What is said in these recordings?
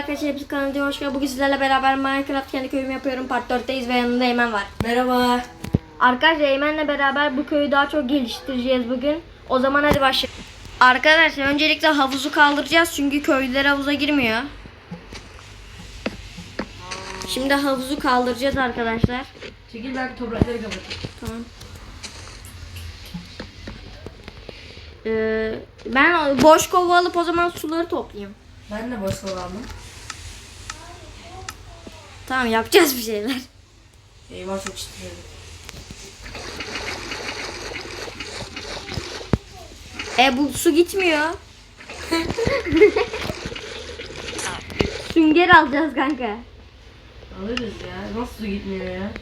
Arkadaşlar hepsi kanalıma hoş geldiniz. Bugün sizlerle beraber Minecraft kendi köyümü yapıyorum. Part 4'teyiz ve yanında Eymen var. Merhaba. Arkadaşlar Eymen'le beraber bu köyü daha çok geliştireceğiz bugün. O zaman hadi başlayalım. Arkadaşlar öncelikle havuzu kaldıracağız çünkü köylüler havuza girmiyor. Şimdi havuzu kaldıracağız arkadaşlar. Çekil ben toprakları kapatayım. Tamam. Ee, ben boş kova alıp o zaman suları toplayayım. Ben de boş kova aldım. Tamam yapacağız bir şeyler. Eyvah çok istiyorum. E bu su gitmiyor. Sünger alacağız kanka. Alırız ya. Nasıl su gitmiyor ya?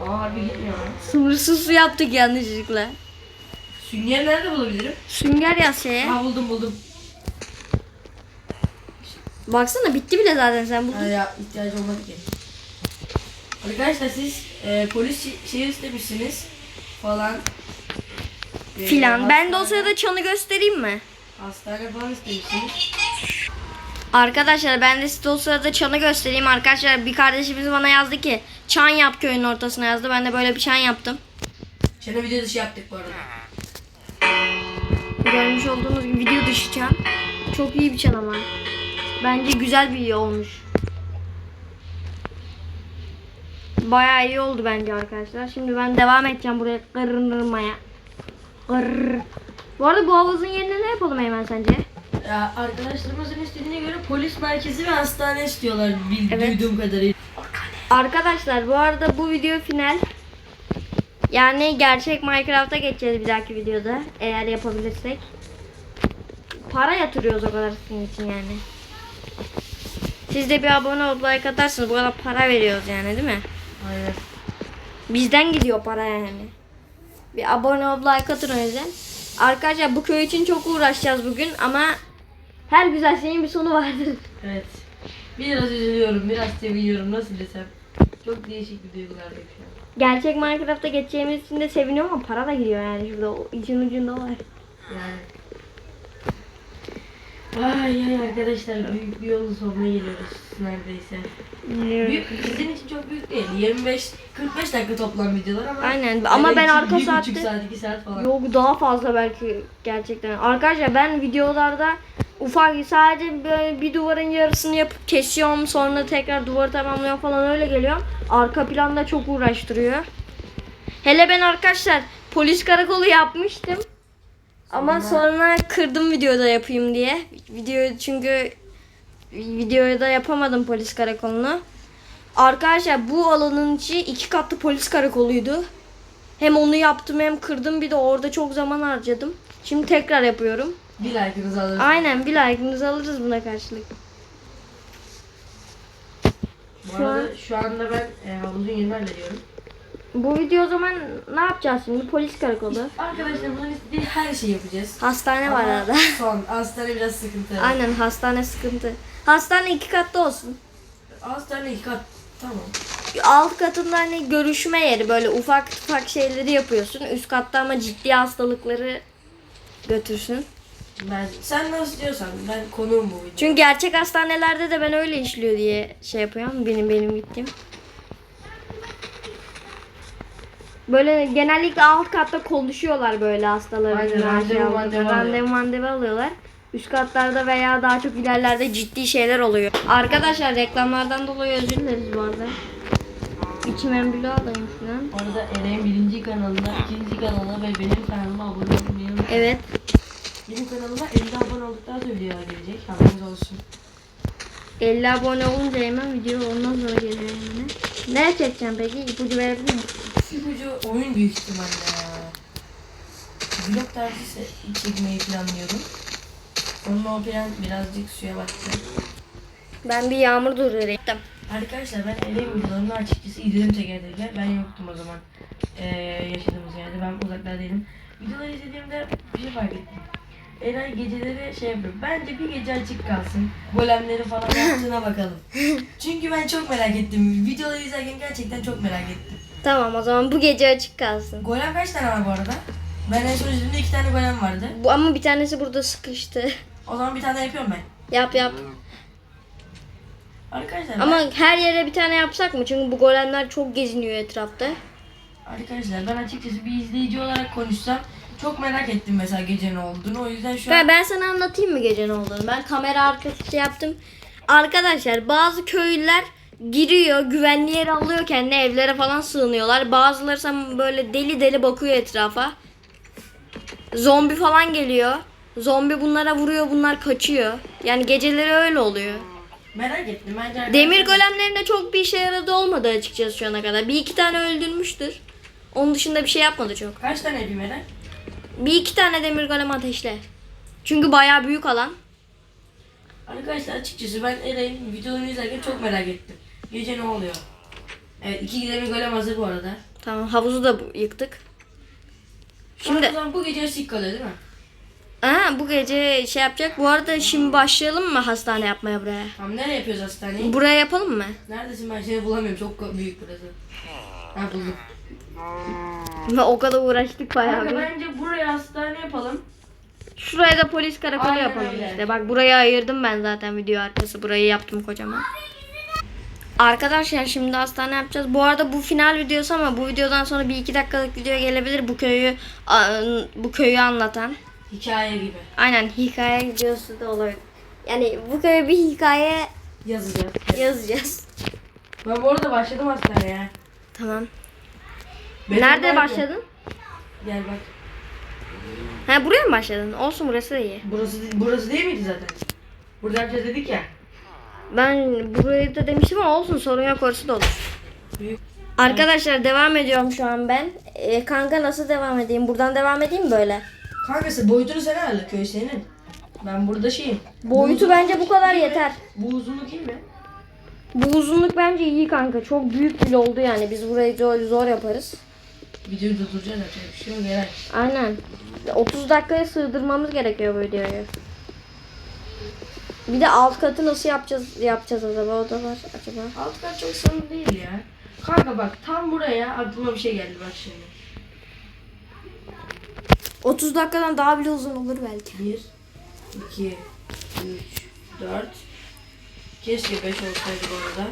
Aa harbi gitmiyor. Sınırsız su yaptık yanlışlıkla. Sünger nerede bulabilirim? Sünger yaz şeye. Ha buldum buldum. Baksana bitti bile zaten sen bu. Ha ya ihtiyacı olmadı ki. Arkadaşlar siz e, polis şey istemişsiniz falan. E, Filan. Ben de o sırada çanı göstereyim mi? Hastane falan istemişsiniz. Arkadaşlar ben de size o sırada çanı göstereyim. Arkadaşlar bir kardeşimiz bana yazdı ki çan yap köyün ortasına yazdı. Ben de böyle bir çan yaptım. Şöyle video dışı yaptık bu arada. Görmüş olduğunuz gibi video dışı çan. Çok iyi bir çan ama. Bence güzel bir iyi olmuş. Bayağı iyi oldu bence arkadaşlar. Şimdi ben devam edeceğim buraya kırırmaya. Kırr. Bu arada bu havuzun yerine ne yapalım hemen sence? Ya arkadaşlarımızın istediğine göre polis merkezi ve hastane istiyorlar bil, Evet. duyduğum kadarıyla. Arkadaşlar bu arada bu video final. Yani gerçek Minecraft'a geçeceğiz bir dahaki videoda. Eğer yapabilirsek. Para yatırıyoruz o kadar sizin için yani. Siz de bir abone olup like atarsınız. Bu kadar para veriyoruz yani değil mi? Aynen. Bizden gidiyor para yani. Bir abone olup like atın o yüzden. Arkadaşlar bu köy için çok uğraşacağız bugün ama her güzel şeyin bir sonu vardır. Evet. Biraz üzülüyorum, biraz seviniyorum. Nasıl desem. Çok değişik bir duygulardayım şu an. Gerçek Minecraft'a geçeceğimiz için de seviniyorum ama para da gidiyor yani şurada o için ucunda var. Yani. Ay ay arkadaşlar büyük bir yolun sonuna geliyoruz neredeyse. Büyük, sizin için çok büyük değil. 25 45 dakika toplam videolar ama Aynen ama yani ben arka saatte saat 2 saat falan. yok daha fazla belki gerçekten. Arkadaşlar ben videolarda ufak sadece böyle bir duvarın yarısını yapıp kesiyorum sonra tekrar duvarı tamamlıyorum falan öyle geliyor. Arka planda çok uğraştırıyor. Hele ben arkadaşlar polis karakolu yapmıştım. Ama sonra kırdım videoda yapayım diye. Video çünkü videoda yapamadım polis karakolunu. Arkadaşlar bu alanın içi iki katlı polis karakoluydu. Hem onu yaptım hem kırdım bir de orada çok zaman harcadım. Şimdi tekrar yapıyorum. Bir like'ınızı alırım. Aynen bir like'ınızı alırız buna karşılık. Bu Şu arada şu anda ben e, havuzun yerini hallediyorum. Bu video o zaman ne yapacağız şimdi? Polis karakolu. Arkadaşlar bunun istediği her şeyi yapacağız. Hastane var Ama arada. Son. Hastane biraz sıkıntı. Aynen hastane sıkıntı. Hastane iki katlı olsun. Hastane iki kat. Tamam. Alt katında hani görüşme yeri böyle ufak ufak şeyleri yapıyorsun. Üst katta ama ciddi hastalıkları götürsün. Ben, sen nasıl diyorsan ben konuğum bu video. Çünkü gerçek hastanelerde de ben öyle işliyor diye şey yapıyorum. Benim benim gittiğim. Böyle genellikle alt katta konuşuyorlar böyle hastaların. Aynen, randevu, randevu randevu randevu alıyorlar. Üst katlarda veya daha çok ilerlerde ciddi şeyler oluyor. Arkadaşlar reklamlardan dolayı özür dileriz bu arada. İçim embrilo alayım şuradan. Bu arada Eren birinci kanalına, ikinci kanalına ve benim kanalıma abone olmayı unutmayın. Evet. Benim kanalıma 50 abone olduktan sonra videolar gelecek. Haberiniz olsun. 50 abone olunca hemen video ondan sonra geliyor hemen. Ne çekeceğim peki? İpucu verebilir misin? İpucu oyun büyük ihtimalle ya. Vlog tarzı çekmeyi planlıyorum. Onun o plan birazcık suya battı. Ben bir yağmur durdurayım. Arkadaşlar ben Eren videolarını açıkçası izledim teker teker. Ben yoktum o zaman. Ee, yaşadığımız yerde. Ben uzaklardaydım. Videoları izlediğimde bir şey fark ettim. Eray geceleri şey yapıyor. Bence bir gece açık kalsın. Golemleri falan yaptığına bakalım. Çünkü ben çok merak ettim. Videoları izlerken gerçekten çok merak ettim. Tamam o zaman bu gece açık kalsın. Golem kaç tane var bu arada? Ben en son izlediğimde iki tane golem vardı. Bu, ama bir tanesi burada sıkıştı. O zaman bir tane yapıyorum ben. yap yap. Arkadaşlar Ama ben, her yere bir tane yapsak mı? Çünkü bu golemler çok geziniyor etrafta. arkadaşlar ben açıkçası bir izleyici olarak konuşsam çok merak ettim mesela gece ne olduğunu. O yüzden şu Ben, an ben sana anlatayım mı gece ne olduğunu? Ben kamera arkası yaptım. Arkadaşlar bazı köylüler giriyor, güvenli yer alıyor kendine evlere falan sığınıyorlar. Bazıları ise böyle deli deli bakıyor etrafa. Zombi falan geliyor. Zombi bunlara vuruyor, bunlar kaçıyor. Yani geceleri öyle oluyor. merak ettim. Bence Demir golemlerinde çok bir işe yaradı olmadı açıkçası şu ana kadar. Bir iki tane öldürmüştür. Onun dışında bir şey yapmadı çok. Kaç tane yapayım Eren? Bir iki tane demir golem ateşle. Çünkü bayağı büyük alan. Arkadaşlar açıkçası ben Eren'in videolarını izlerken çok merak ettim. Gece ne oluyor? Evet iki demir golem hazır bu arada. Tamam havuzu da bu- yıktık. Şimdi Şimdi- bu gece sik kalıyor değil mi? Aha, bu gece şey yapacak. Bu arada şimdi başlayalım mı hastane yapmaya buraya? Tamam nereye yapıyoruz hastaneyi? Buraya yapalım mı? Neredesin ben seni bulamıyorum çok büyük burası. Ha buldum. Ve o kadar uğraştık bayağı Kanka bir. bence buraya hastane yapalım. Şuraya da polis karakolu Aynen yapalım öyle. işte. Bak burayı ayırdım ben zaten video arkası. Burayı yaptım kocaman. Arkadaşlar şimdi hastane yapacağız. Bu arada bu final videosu ama bu videodan sonra bir iki dakikalık video gelebilir. Bu köyü bu köyü anlatan. Hikaye gibi. Aynen hikaye videosu da olabilir. Yani bu köye bir hikaye Yazacağız. yazacağız. Ben bu arada başladım hastaneye. Tamam. Benim Nerede belki- başladın? Gel bak. Ha buraya mı başladın? Olsun burası da iyi. Burası burası değil miydi zaten? Burada yapacağız dedik ya. Ben burayı da demiştim ama olsun sorun yok orası da olur. Büyük. Arkadaşlar devam ediyorum şu an ben. Ee, kanka nasıl devam edeyim? Buradan devam edeyim mi böyle? Kankası boyutunu sen ayarla köy senin. Ben burada şeyim. Boyutu bence bu kadar yeter. Bu uzunluk iyi mi? Bu uzunluk bence iyi kanka. Çok büyük bile oldu yani. Biz burayı zor, zor yaparız. Videoyu durduracağız yapacak bir şey yok Eray. Aynen. 30 dakikaya sığdırmamız gerekiyor bu videoyu. Bir de alt katı nasıl yapacağız yapacağız acaba o da var acaba. Alt kat çok sorun değil ya. Kanka bak tam buraya aklıma bir şey geldi bak şimdi. 30 dakikadan daha bile uzun olur belki. 1, 2, 3, 4. Keşke 5 olsaydı bu arada.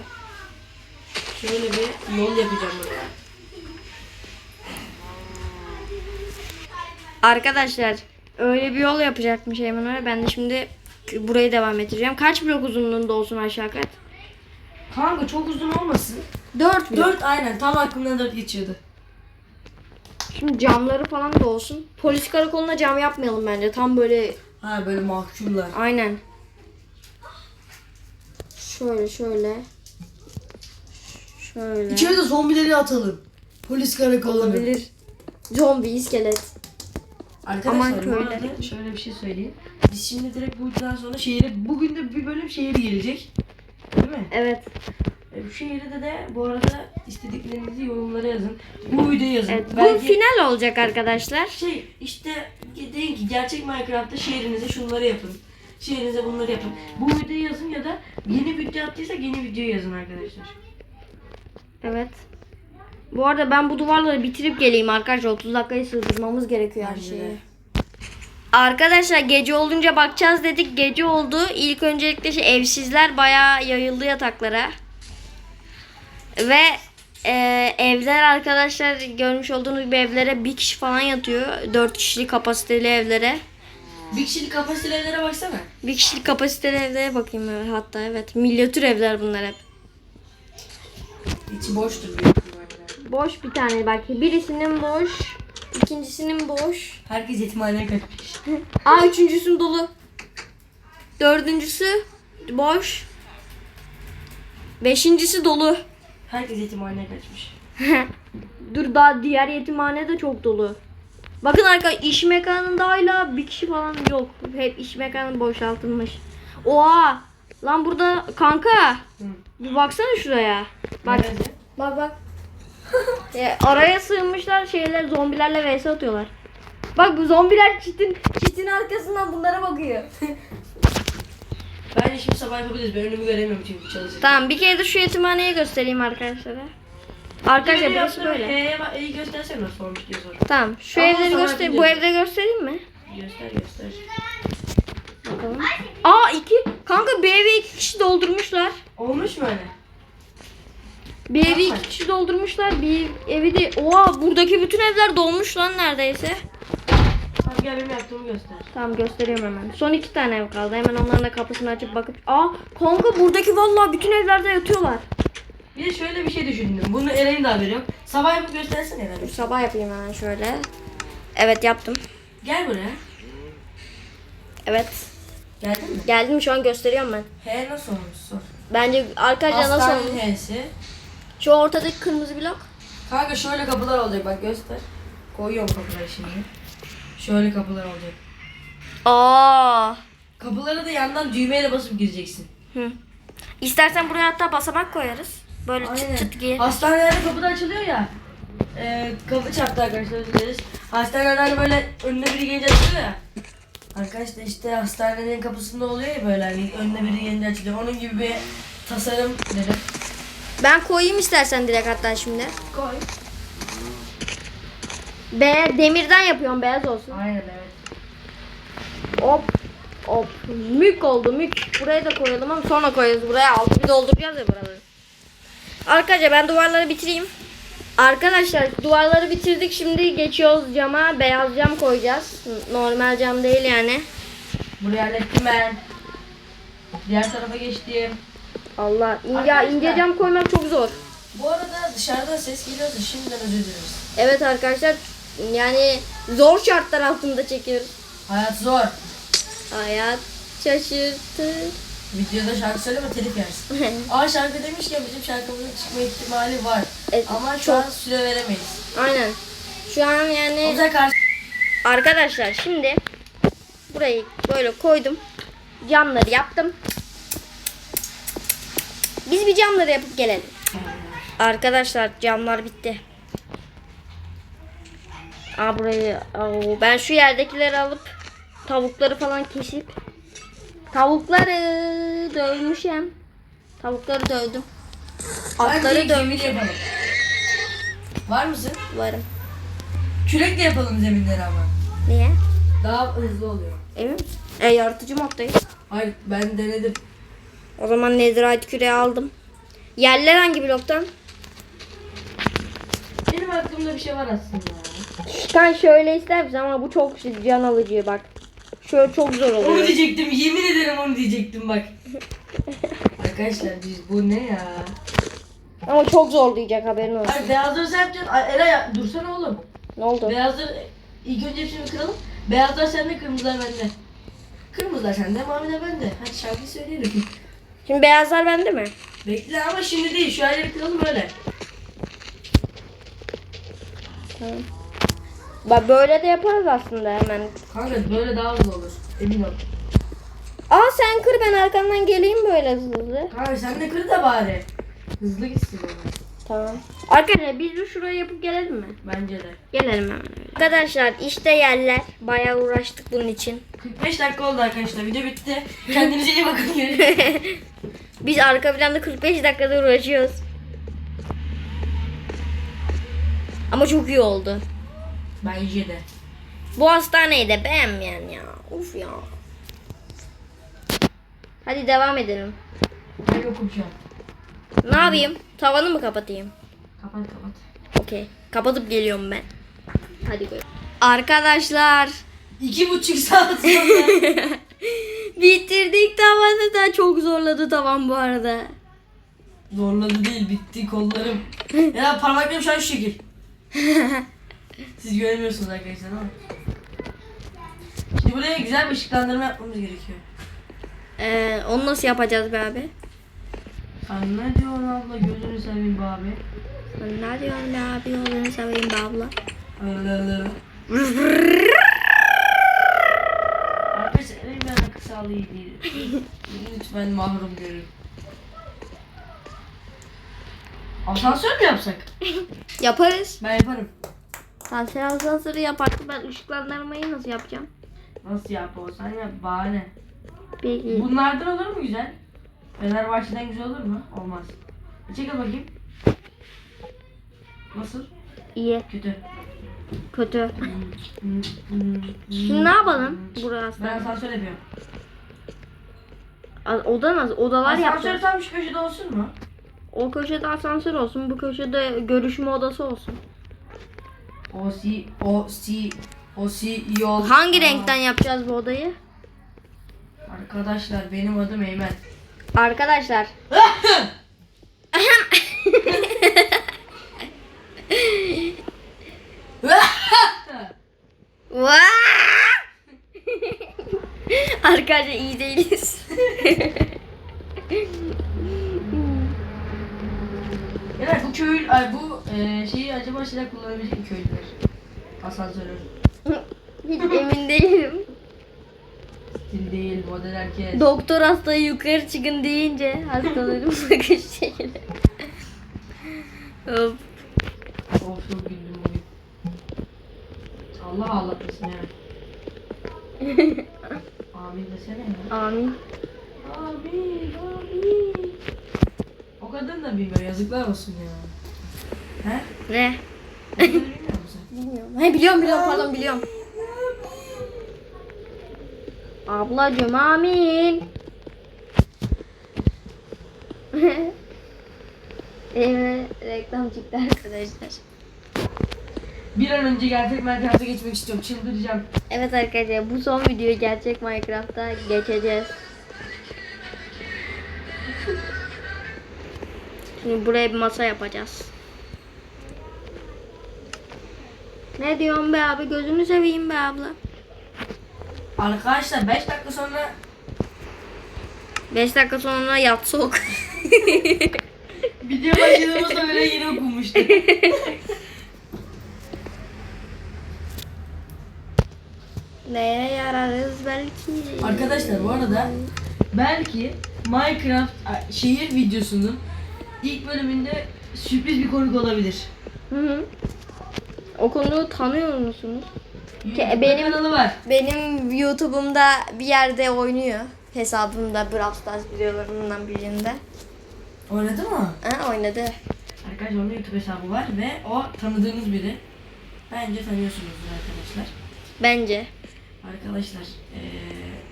Şöyle bir yol yapacağım buraya. Arkadaşlar öyle bir yol yapacakmış Eymen. Ben de şimdi burayı devam ettireceğim. Kaç blok uzunluğunda olsun aşağı kat? Kanka çok uzun olmasın. 4 blok. 4 aynen tam aklımdan 4 geçiyordu. Şimdi camları falan da olsun. Polis karakoluna cam yapmayalım bence. Tam böyle Ha böyle mahkumlar. aynen. Şöyle şöyle. Şöyle. İçeri de zombileri atalım. Polis karakolunu. Olabilir. Zombi, iskelet. Arkadaşlar Aman bu arada şöyle bir şey söyleyeyim. Biz şimdi direkt bu videodan sonra şehire, bugün de bir bölüm şehir gelecek. Değil mi? Evet. E, bu şehirde de bu arada istediklerinizi yorumlara yazın. Bu videoyu yazın. Evet. Bu Belki final olacak arkadaşlar. şey işte deyin ki gerçek Minecraft'ta şehrinize şunları yapın. Şehrinize bunları yapın. Bu videoyu yazın ya da yeni video attıysak yeni videoyu yazın arkadaşlar. Evet. Bu arada ben bu duvarları bitirip geleyim arkadaşlar. 30 dakikayı sığdırmamız gerekiyor her Bence şeyi. Arkadaşlar gece olunca bakacağız dedik. Gece oldu. İlk öncelikle şey, evsizler bayağı yayıldı yataklara. Ve e, evler arkadaşlar görmüş olduğunuz gibi evlere bir kişi falan yatıyor. 4 kişilik kapasiteli evlere. Bir kişilik kapasiteli evlere baksana. Bir kişilik kapasiteli evlere bakayım evet, hatta evet. Milyatür evler bunlar hep. İçi boştur büyük. Boş bir tane bak. Birisinin boş. İkincisinin boş. Herkes yetimhaneye kaçmış. Aa üçüncüsünün dolu. Dördüncüsü boş. Beşincisi dolu. Herkes yetimhaneye kaçmış. Dur daha diğer yetimhane de çok dolu. Bakın arka iş mekanında hala bir kişi falan yok. Hep iş mekanı boşaltılmış. Oha! Lan burada kanka Hı. bir baksana şuraya. Bak Nerede? bak bak. E, araya sığınmışlar şeyler zombilerle vs atıyorlar. Bak bu zombiler çitin çitin arkasından bunlara bakıyor. Bence şimdi sabah yapabiliriz. Ben önümü göremiyorum çünkü çalışırken. tamam bir kere de şu yetimhaneyi göstereyim arkadaşlara. Arkadaşlar burası böyle. E'ye bak, E'yi göstersene nasıl olmuş diye sor. Tamam şu Ama evleri sonra göster. Bu biliyorum. evde göstereyim mi? Göster göster. Bakalım. Aa iki. Kanka bir eve iki kişi doldurmuşlar. Olmuş mu öyle? Bir evi iki kişi doldurmuşlar. Bir evi de... Oha buradaki bütün evler dolmuş lan neredeyse. Hadi gel benim yaptığımı göster. Tamam gösteriyorum hemen. Son iki tane ev kaldı. Hemen onların da kapısını açıp bakıp... Aa kanka buradaki vallahi bütün evlerde yatıyorlar. Bir de şöyle bir şey düşündüm. Bunu Eren'in de haberi yok. Sabah yapıp göstersene Eren. Sabah yapayım hemen şöyle. Evet yaptım. Gel buraya. Evet. Geldin mi? Geldim şu an gösteriyorum ben. He nasıl olmuş sor. Bence arkadaşlar nasıl Hastane olmuş? H'si. Şu ortadaki kırmızı blok. Kanka şöyle kapılar olacak bak göster. Koyuyorum kapıları şimdi. Şöyle kapılar olacak. Aa. Kapılara da yandan düğmeyle basıp gireceksin. Hı. İstersen buraya hatta basamak koyarız. Böyle çıt çıt gir. Hastanelerde kapı da açılıyor ya. Ee, kapı çarptı arkadaşlar özür dileriz. Hastanelerde böyle önüne biri gelince açılıyor ya. Arkadaşlar işte hastanenin kapısında oluyor ya böyle hani önüne biri gelince açılıyor. Onun gibi bir tasarım dedim. Ben koyayım istersen direkt hatta şimdi. Koy. Be demirden yapıyorum beyaz olsun. Aynen evet. Hop hop. Mük oldu mük. Buraya da koyalım ama sonra koyarız. Buraya altını dolduracağız ya buraları. Arkadaşlar ben duvarları bitireyim. Arkadaşlar duvarları bitirdik. Şimdi geçiyoruz cama. Beyaz cam koyacağız. Normal cam değil yani. Burayı hallettim ben. Diğer tarafa geçtim. Allah ince, Arkadaşlar. ince cam koymak çok zor. Bu arada dışarıdan ses geliyorsa şimdiden özür dileriz. Evet arkadaşlar yani zor şartlar altında çekiyoruz. Hayat zor. Hayat şaşırtır. Videoda şarkı söyleme telif yersin. Ama şarkı demişken bizim şarkımızın çıkma ihtimali var. Evet, Ama şu çok- an süre veremeyiz. Aynen. Şu an yani karşı... arkadaşlar şimdi burayı böyle koydum. Camları yaptım. Biz bir camları yapıp gelelim. Arkadaşlar camlar bitti. Aa burayı aa, ben şu yerdekileri alıp tavukları falan kesip tavukları dövmüşüm. Tavukları dövdüm. Atları Atları dövmüş. yapalım. Var mısın? Varım. Kürekle yapalım zeminleri ama. Niye? Daha hızlı oluyor. Emin misin? E yaratıcı moddayız. Hayır ben denedim. O zaman netherite küreği aldım. Yerler hangi bloktan? Benim aklımda bir şey var aslında. Kan şöyle ister misin ama bu çok can alıcı bak. Şöyle çok zor Onu oluyor. diyecektim. Yemin ederim onu diyecektim bak. Arkadaşlar biz bu ne ya? Ama çok zorlayacak haberin olsun. Ay beyazları sen yapacaksın. Ay, Eray ya, dursana oğlum. Ne oldu? Beyazları ilk önce hepsini kıralım. Beyazlar sende, kırmızılar bende. Kırmızılar sende, maviler bende. Hadi şarkıyı söyleyelim. Şimdi beyazlar bende mi? Bekle ama şimdi değil. Şu yerleri kıralım öyle. Tamam. Bak böyle de yaparız aslında hemen. Kanka böyle daha hızlı olur. Emin ol. Aa sen kır ben arkandan geleyim böyle hızlı hızlı. Kanka sen de kır da bari. Hızlı gitsin ama. Tamam. Arkadaşlar biz de şurayı yapıp gelelim mi? Bence de. Gelelim hemen. Arkadaşlar işte yerler. Bayağı uğraştık bunun için. 45 dakika oldu arkadaşlar. Video bitti. Kendinize iyi bakın. Biz arka planda 45 dakikada uğraşıyoruz. Ama çok iyi oldu. Bence de. Bu hastaneyi de beğenmeyen ya. Uf ya. Hadi devam edelim. Ben yokum şu an. Ne yapayım? Tavanı mı kapatayım? Kapat kapat. Okey. Kapatıp geliyorum ben. Hadi koy. Arkadaşlar. İki buçuk saat sonra. Bitirdik tavanı da çok zorladı tavan bu arada. Zorladı değil bitti kollarım. ya parmaklarım şu an şu şekil. Siz göremiyorsunuz arkadaşlar ama. Şimdi buraya güzel bir ışıklandırma yapmamız gerekiyor. Ee, onu nasıl yapacağız be abi? Sen ne diyorsun abla gözünü seveyim be abi. Sen Ne diyorsun be abi yolunu seveyim be abla. Arkadaşlar sağlığı iyi değil. Lütfen mahrum görün. Asansör mü yapsak? Yaparız. Ben yaparım. Sen sen asansörü yaparsın ben ışıklandırmayı nasıl yapacağım? Nasıl yap olsan yap bahane. Peki. Bunlardan olur mu güzel? Fenerbahçe'den güzel olur mu? Olmaz. Bir Çekil bakayım. Nasıl? İyi. Kötü. Kötü. Şimdi ne yapalım? Burası. Ben asansör yapıyorum. A- Oda nasıl? Odalar Asansör yapacağız. tam şu köşede olsun mu? O köşede asansör olsun. Bu köşede görüşme odası olsun. O si o si o si yol. Hangi Aa. renkten yapacağız bu odayı? Arkadaşlar benim adım Eymen. Arkadaşlar. Arkadaşlar iyi değiliz. Evet bu köy ay bu e, şeyi acaba şeyler kullanabilecek mi köylüler? Asansörü. Hiç emin değilim. Stil değil model herkes. Doktor hastayı yukarı çıkın deyince hastaların bakış şekli. Of. of çok güldüm bugün. Allah ağlatmasın ya. Amin desene ya. Amin. Amin, amin. O kadın da bilmiyor, yazıklar olsun ya. He? Ne? O kadını bilmiyor musun? Bilmiyorum. He biliyorum biliyorum pardon biliyorum. Ablacım amin. Evime reklam çıktı arkadaşlar. Bir an önce gerçek Minecraft'a geçmek istiyorum, çıldıracağım. Evet arkadaşlar bu son videoyu gerçek Minecraft'ta geçeceğiz. Şimdi buraya bir masa yapacağız. Ne diyorsun be abi gözünü seveyim be abla. Arkadaşlar 5 dakika sonra 5 dakika sonra yat soğuk. video başladığımızda böyle yine okunmuştu. Neye yararız belki? Arkadaşlar bu arada belki Minecraft a, şehir videosunun ilk bölümünde sürpriz bir konuk olabilir. Hı hı. O konuyu tanıyor musunuz? YouTube benim- kanalı var. Benim YouTube'umda bir yerde oynuyor. Hesabımda Brawl Stars videolarından birinde. Oynadı mı? Ha, oynadı. Arkadaşlar onun YouTube hesabı var ve o tanıdığınız biri. Bence tanıyorsunuzdur arkadaşlar. Bence. Arkadaşlar eee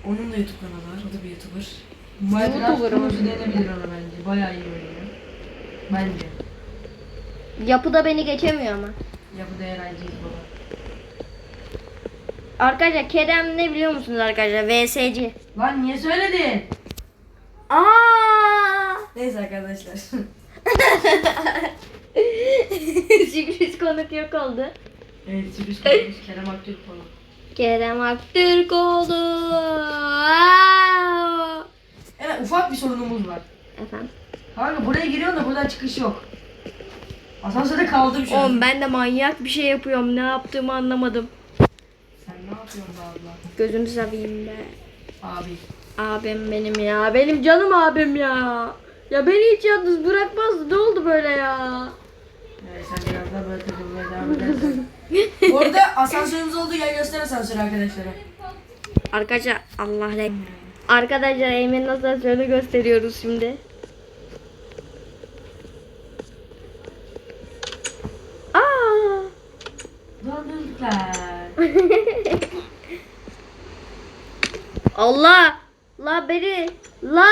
onun da YouTube kanalı var. O da bir YouTuber. Minecraft YouTuber mı? kurucu denebilir ona bence. Bayağı iyi oynuyor. Bence. Yapıda beni geçemiyor ama. Yapıda eğlenceyiz baba. Arkadaşlar Kerem ne biliyor musunuz arkadaşlar? VSC. Lan niye söyledin? Aa! Neyse arkadaşlar. Sürpriz konuk yok oldu. evet sürpriz konumuz Kerem Aktürk falan. Kerem Aktürk oldu. Aa! Evet ufak bir sorunumuz var. Efendim. Kanka buraya giriyorsun da buradan çıkış yok. Asansörde kaldım şu an. Oğlum ben de manyak bir şey yapıyorum. Ne yaptığımı anlamadım. Yapıyorsun be abla? Gözünü seveyim be. Abi. Abim benim ya. Benim canım abim ya. Ya beni hiç yalnız bırakmaz. Ne oldu böyle ya? Evet sen biraz daha böyle takılmaya devam edersen. Bu arada asansörümüz olduğu yer göster asansörü arkadaşlara. Arkadaşlar Allah rek. Arkadaşlar Eymen'in asansörünü gösteriyoruz şimdi. Aa! Dondurdular. Allah! La beni! La!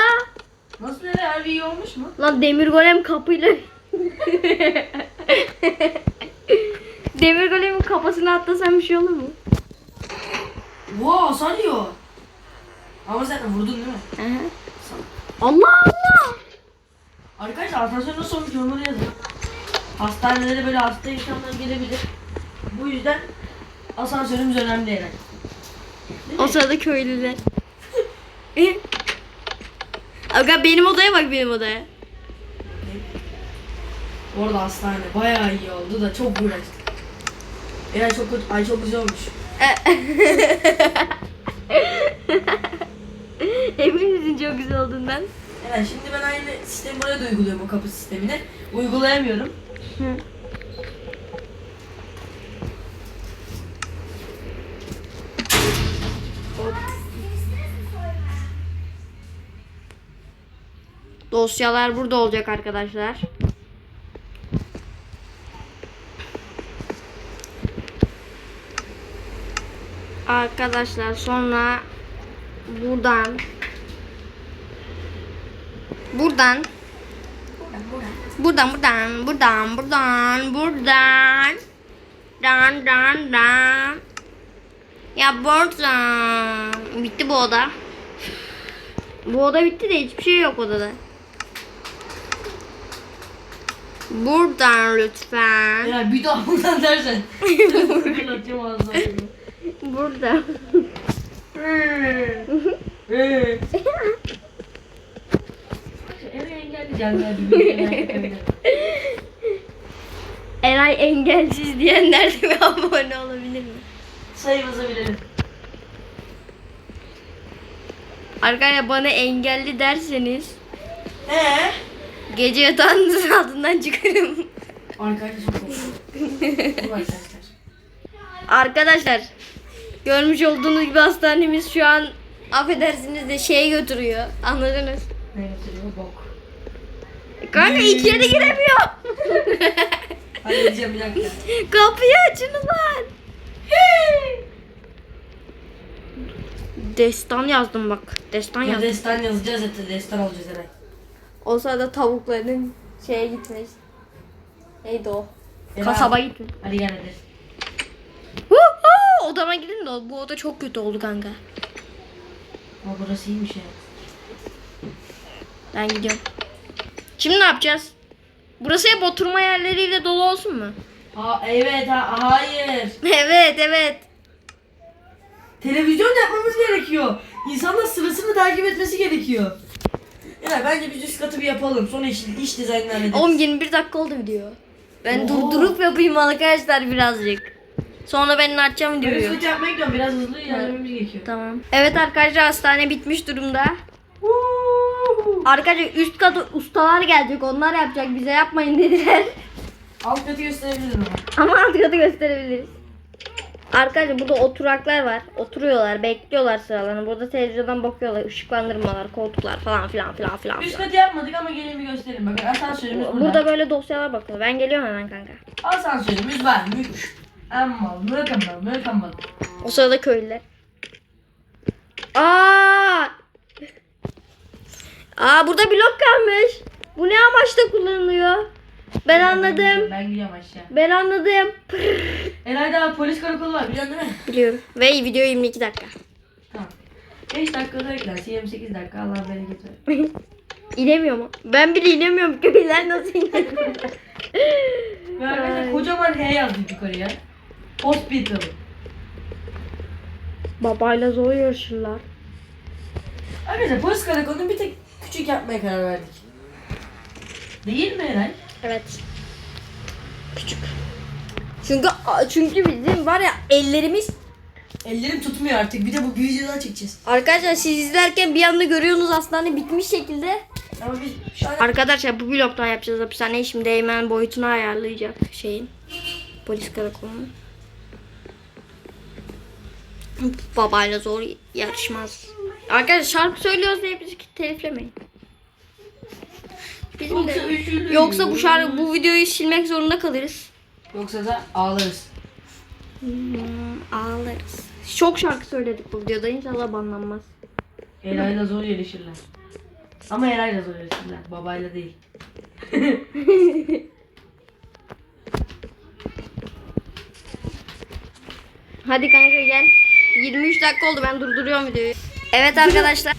Nasıl öyle harbi iyi olmuş mu? Lan demir golem kapıyla Demir golemin kafasına atlasam bir şey olur mu? Wow sarıyor. Ama sen vurdun değil mi? Aha. Allah Allah! Arkadaşlar asansör nasıl olmuş yorumları yazın. Hastanelere böyle hasta insanlar gelebilir. Bu yüzden asansörümüz önemli herhalde. Değil mi? O sırada köylüler. Aga benim odaya bak benim odaya. Bu arada hastane bayağı iyi oldu da çok uğraştık. Eğer çok kötü, ay çok güzel olmuş. Emin misin çok güzel olduğundan? Evet şimdi ben aynı sistemi buraya da uyguluyorum o kapı sistemini. Uygulayamıyorum. Dosyalar burada olacak arkadaşlar. Arkadaşlar sonra buradan Buradan. Buradan buradan buradan buradan buradan. Dan dan dan. Ya buradan. Bitti bu oda. Bu oda bitti de hiçbir şey yok odada. Buradan lütfen. Ya bir daha buradan dersen. Fırlatacağım ağzına. Buradan. Eve engelleyeceğim ya. Eray engelsiz diyenler de abone olabilir mi? Sayımızı bilelim. Arkadaşlar bana engelli derseniz Eee? Gece yatağınızın altından çıkarım. Arkadaşlar arkadaşlar. Görmüş olduğunuz gibi hastanemiz şu an affedersiniz de şeye götürüyor. Anladınız? Ne getiriyor? Bok. Kanka içeri giremiyor. Halledeceğim bir dakika. Kapıyı açın lan. Destan yazdım bak. Destan Ya yazdım. destan yazacağız hatta destan olacağız herhalde. O sırada tavukların şeye gitmiş. Neydi o? Ela. Kasaba gitmiş. Hadi gel hadi. Hu hu! Odama gidin de bu oda çok kötü oldu kanka. Ama burası iyiymiş ya. Ben gidiyorum. Şimdi ne yapacağız? Burası hep oturma yerleriyle dolu olsun mu? Ha evet ha hayır. evet evet. Televizyon yapmamız gerekiyor. İnsanlar sırasını takip etmesi gerekiyor. Ya bence biz üst katı bir yapalım. Sonra iş, iş dizaynını hallederiz. Oğlum 21 dakika oldu video. Ben Oo. durdurup yapayım arkadaşlar birazcık. Sonra ben açacağım üst videoyu. katı yapmaya gidiyorum. Biraz hızlı ilerlememiz gerekiyor. Tamam. Evet arkadaşlar hastane bitmiş durumda. Arkadaşlar üst katı ustalar gelecek. Onlar yapacak. Bize yapmayın dediler. Alt katı gösterebilirim ama. Ama alt katı gösterebiliriz. Arkadaşlar burada oturaklar var. Oturuyorlar, bekliyorlar sıralarını. Burada televizyondan bakıyorlar. ışıklandırmalar, koltuklar falan filan filan filan. Üst katı yapmadık ama gelin bir gösterin. Bakın asansörümüz burada. Burada böyle dosyalar bakıyor. Ben geliyorum hemen kanka. Asansörümüz var. Müş. Amma mükemmel mükemmel. O sırada köylüler. Aa! Aa burada blok kalmış. Bu ne amaçla kullanılıyor? Ben anladım. Ben gidiyorum aşağı. Ben anladım. Elay'da polis karakolu var biliyorsun değil mi? Biliyorum. Ve video 22 dakika. Tamam. 5 dakikada eklerse 28 dakika Allah bereket versin. İnemiyor mu? Ben bile inemiyorum. Köyler nasıl inemiyor? Ve arkadaşlar kocaman H yazdık yukarıya. Hospital. Babayla zor yarışırlar. Arkadaşlar polis karakolunu bir tek küçük yapmaya karar verdik. Değil mi Eray? Evet. Küçük. Çünkü çünkü bizim var ya ellerimiz Ellerim tutmuyor artık. Bir de bu bir video daha çekeceğiz. Arkadaşlar siz izlerken bir anda görüyorsunuz hastane bitmiş şekilde. Ama biz şu an Arkadaşlar bu bloktan yapacağız hapishaneyi. Şimdi Eymen boyutunu ayarlayacak şeyin. Polis karakolunun. Babayla zor yarışmaz. Arkadaşlar şarkı söylüyoruz diye bizi teliflemeyin. Bizim Yoksa de, üzülürüz. yoksa bu şarkı bu videoyu silmek zorunda kalırız. Yoksa da ağlarız. Hmm, ağlarız. Çok şarkı söyledik bu videoda inşallah banlanmaz. Eray'la zor yarışırlar. Ama Eray'la zor yarışırlar. Babayla değil. Hadi kanka gel. 23 dakika oldu ben durduruyorum videoyu. Evet arkadaşlar.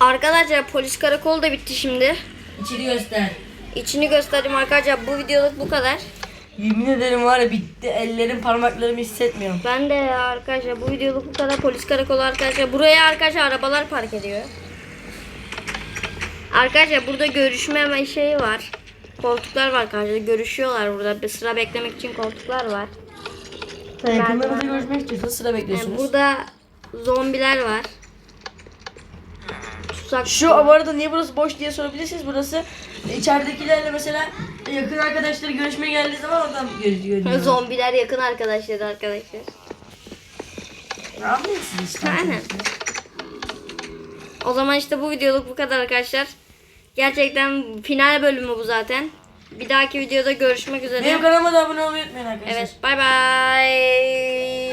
Arkadaşlar polis karakolu da bitti şimdi. İçini göster. İçini göstereyim arkadaşlar. Bu videoluk bu kadar. Yemin ederim var ya bitti. Ellerim parmaklarımı hissetmiyorum. Ben de ya arkadaşlar bu videoluk bu kadar. Polis karakolu arkadaşlar. Buraya arkadaşlar arabalar park ediyor. Arkadaşlar burada görüşme şeyi var. Koltuklar var arkadaşlar. Görüşüyorlar burada. Bir sıra beklemek için koltuklar var. Sen yakınlarınızla görüşmek istiyorsanız sıra Yani bekliyorsunuz. burada zombiler var. Tuzak Şu bu arada niye burası boş diye sorabilirsiniz. Burası içeridekilerle mesela yakın arkadaşları görüşmeye geldiği zaman oradan görüyor. Zombiler yakın arkadaşlar arkadaşlar. Anlıyorsunuz işte. Aynen. O zaman işte bu videoluk bu kadar arkadaşlar. Gerçekten final bölümü bu zaten. Bir dahaki videoda görüşmek üzere. Benim kanalıma da abone olmayı unutmayın arkadaşlar. Evet bay bay.